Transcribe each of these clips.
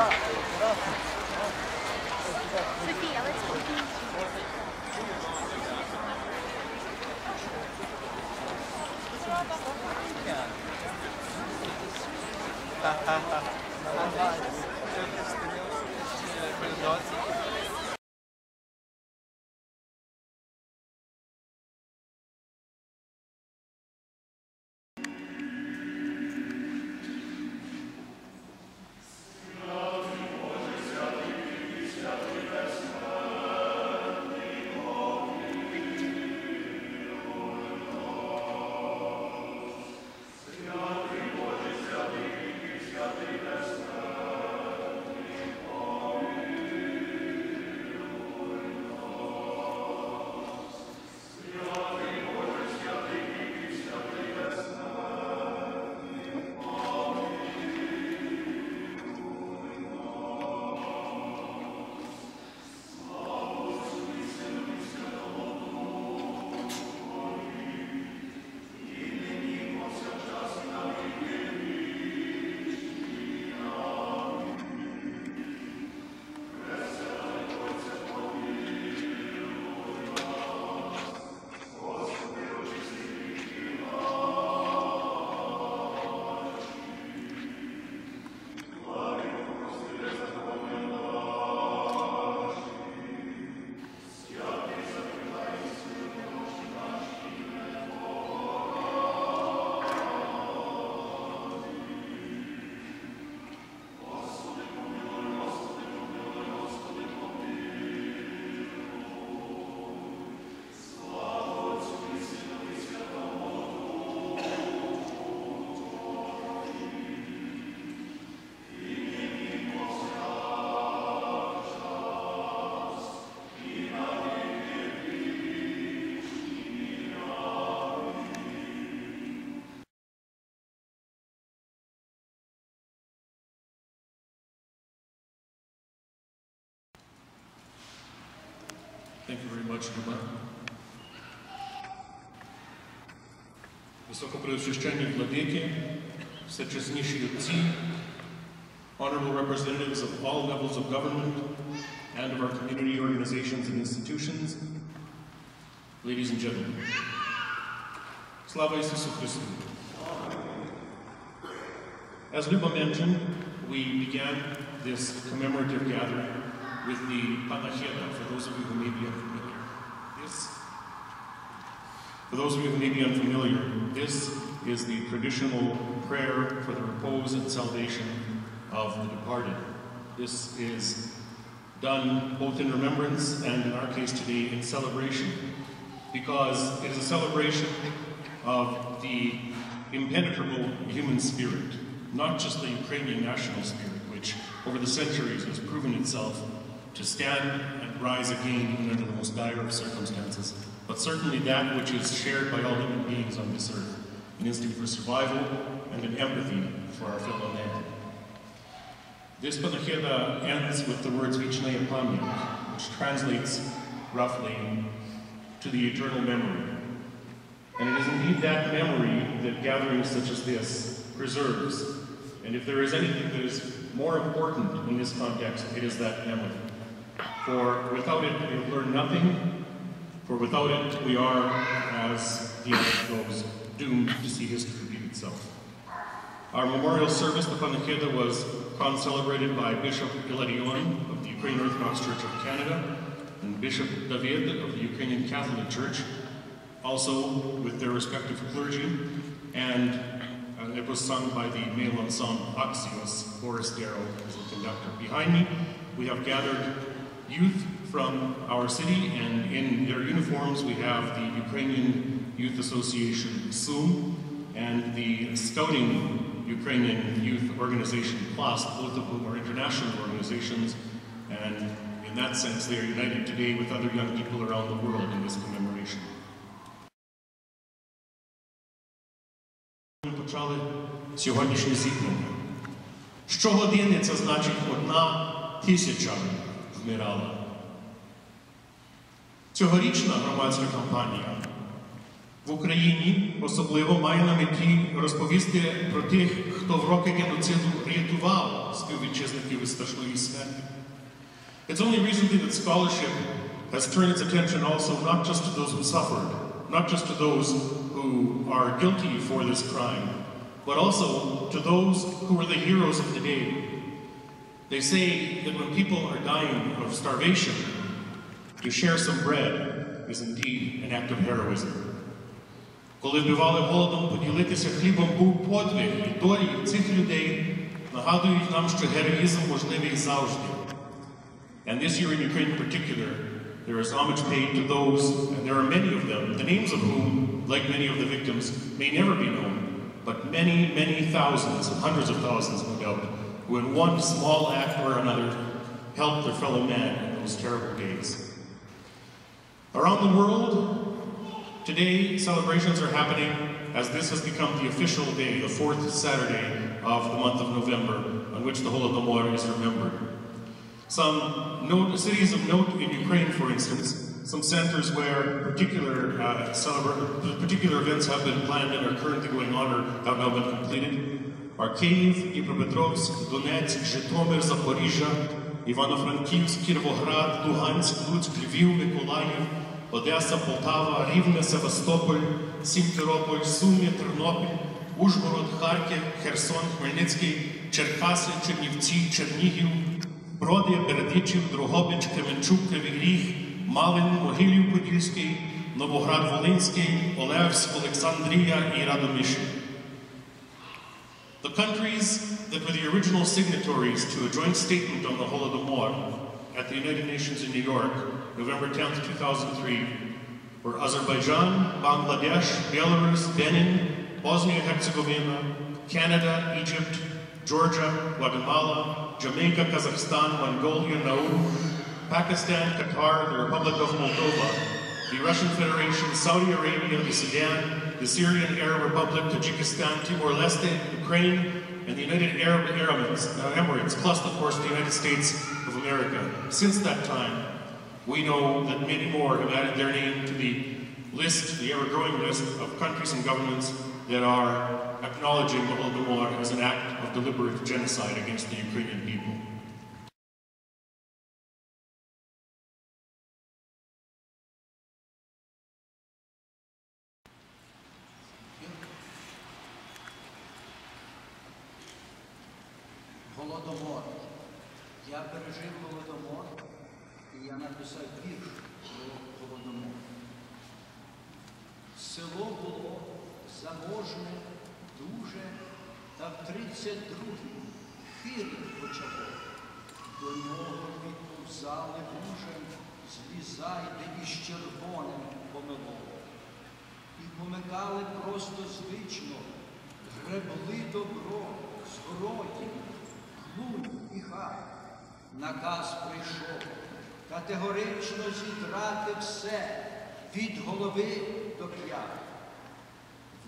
봐. Thank you very much, Люба. Високопреосвященні владики, всечесніші отці, honorable representatives of all levels of government and of our community organizations and institutions, ladies and gentlemen. Slava Isusu Christu. As Luba mentioned, we began this commemorative gathering with the Panacheda, for those of you who may be unfamiliar. This, for those of you who may be unfamiliar, this is the traditional prayer for the repose and salvation of the departed. This is done both in remembrance and, in our case today, in celebration, because it is a celebration of the impenetrable human spirit, not just the Ukrainian national spirit, which over the centuries has proven itself to stand and rise again even under the most dire of circumstances, but certainly that which is shared by all human beings on this earth, an instinct for survival and an empathy for our fellow man. This Panacheda ends with the words Vichnaya Pamyat, which translates roughly to the eternal memory. And it is indeed that memory that gatherings such as this preserves. And if there is anything that is more important in this context, it is that memory. For without it, we learn nothing. For without it, we are, as the end goes, doomed to see history repeat itself. Our memorial service, the Panacheda, was celebrated by Bishop Ilarion of the Ukrainian Orthodox Church of Canada and Bishop David of the Ukrainian Catholic Church, also with their respective clergy, and uh, it was sung by the male ensemble Axios, Boris Darrow as the conductor. Behind me, we have gathered youth from our city, and in their uniforms we have the Ukrainian Youth Association, SUM, and the Scouting Ukrainian Youth Organization Plus, both of whom are international organizations, and in that sense they are united today with other young people around the world in this commemoration. Ми почали сьогоднішнє зіткнення. Щогодини це значить одна тисяча вмирала. Цьогорічна громадська кампанія в Україні особливо має на меті розповісти про тих, хто в роки геноциду рятував співвітчизників від страшної смерті. It's only recently that scholarship has turned its attention also not just to those who suffered, not just to those who are guilty for this crime, but also to those who were the heroes of the day. They say that when people are dying of starvation, to share some bread is indeed an act of heroism. Коли вбивали голодом, поділитися хлібом був подвиг і долі цих людей нагадують нам, що героїзм можливий завжди. And this year in Ukraine in particular, there is homage paid to those, and there are many of them, the names of whom, like many of the victims, may never be known, but many, many thousands, hundreds of thousands, no doubt, who in one small act or another helped their fellow man in those terrible days. Around the world, today celebrations are happening as this has become the official day, the fourth Saturday of the month of November, on which the Holodomor is remembered. Some note, cities of note in Ukraine, for instance, some centers where particular, uh, particular events have been planned and are currently going on or have now been completed are Kyiv, Dnipropetrovsk, Donetsk, Житомир, Запоріжжя, Івано-Франківськ, Кіровоград, Луганськ, Луцьк, Львів, Миколаїв, Одеса, Полтава, Рівне, Севастополь, Сімферополь, Суми, Тернопіль, Ужгород, Харків, Херсон, Хмельницький, Черкаси, Чернівці, Чернігів, Броди, Бердичів, Дрогобич, Кременчук, Кривий Ріг, Малин, Могилів Подільський, Новоград Волинський, Олевськ, Олександрія і Радомишль. The countries that were the original signatories to a joint statement on the Holodomor at the United Nations in New York, November 10, 2003, were Azerbaijan, Bangladesh, Belarus, Benin, Bosnia-Herzegovina, Canada, Egypt, Georgia, Guatemala, Jamaica, Kazakhstan, Mongolia, Nauru, Pakistan, Qatar, the Republic of Moldova, the Russian Federation, Saudi Arabia, the Sudan, the Syrian Arab Republic, Tajikistan, Timor-Leste, Ukraine, and the United Arab Emirates, uh, Emirates, plus, of course, the United States of America. Since that time, we know that many more have added their name to the list, the ever-growing list of countries and governments that are acknowledging the Holodomor as an act of deliberate genocide against the Ukrainian people. Написав вірш про голодомор. Село було заможне, дуже, та в 32-й хирі почало. До нього відповзали вужем, злізайте із червоним помило. І помикали просто звично, гребли добро, зброї, глум і хай. Наказ прийшов категорично зідрати все від голови до п'ят.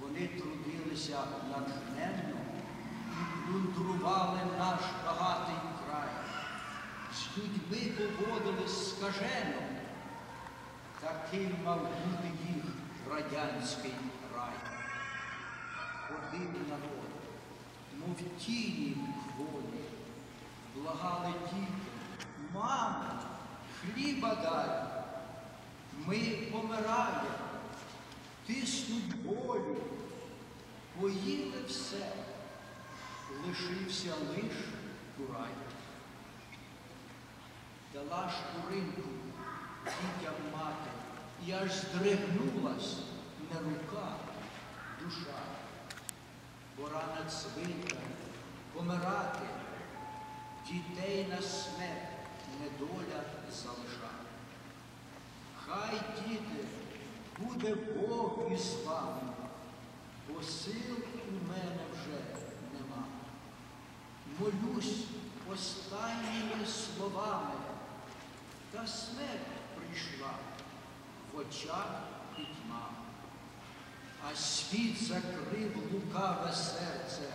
Вони трудилися натхненно і плундрували наш багатий край. З людьми поводились скажено. Таким мав бути їх радянський рай. Ходив народ, мов тіні хволі, благали діти, мамо, хліба дай, ми помираємо, тиснуть болю, поїли все, лишився лиш курай. Дала ж куринку дітям мати, і аж здригнулась не рука, душа. Пора цвита, помирати, дітей на смерть недоля залиша. Хай, діти, буде Бог із вами, бо сил у мене вже нема. Молюсь останніми словами, та смерть прийшла в очах пітьма. А світ закрив лукаве серце,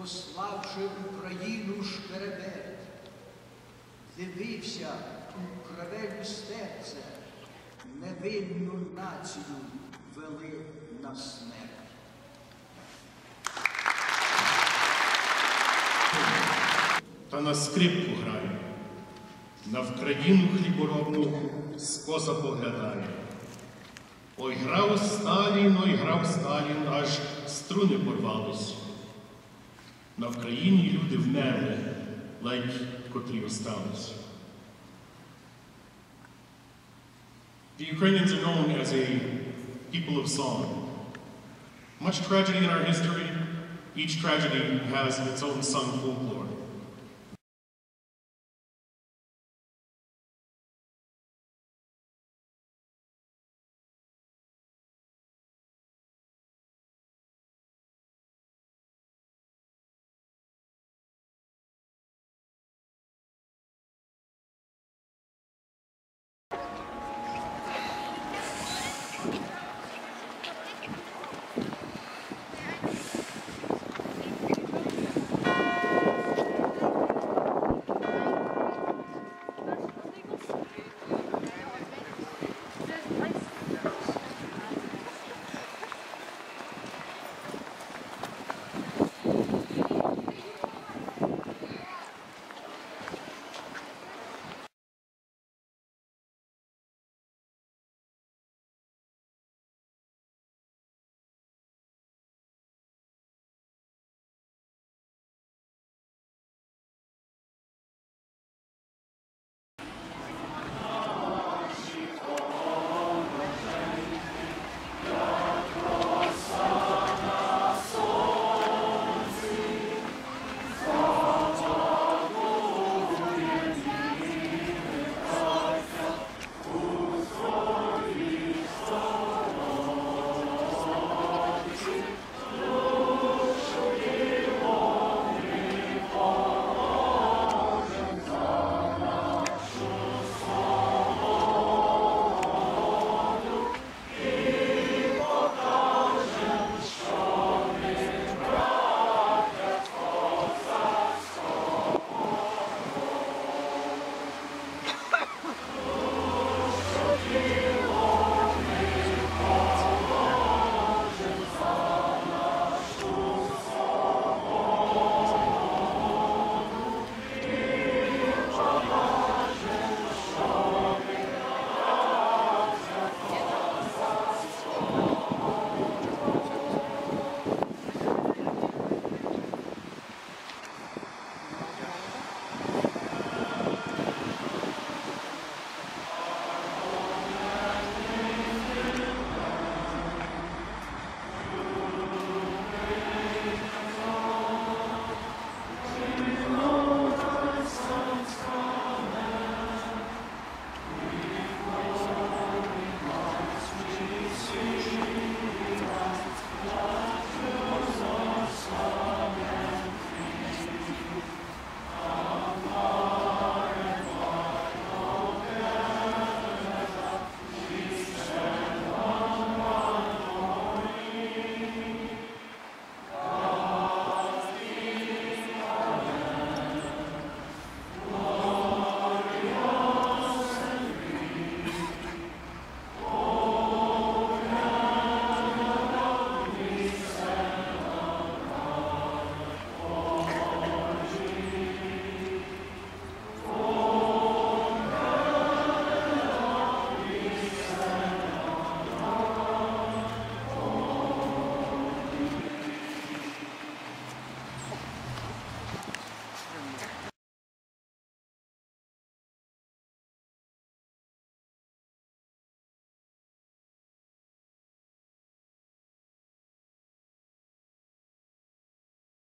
пославши Україну шкеребет, дивився у криве серце, невинну націю вели на смерть. Та на скрипку грає, на Вкраїну хліборобну скоса поглядає. Ой, грав Сталін, ой, грав Сталін, аж струни порвались. На Вкраїні люди вмерли, ледь quickly. The Ukrainians are known as a people of song. Much tragedy in our history, each tragedy has its own sung folklore.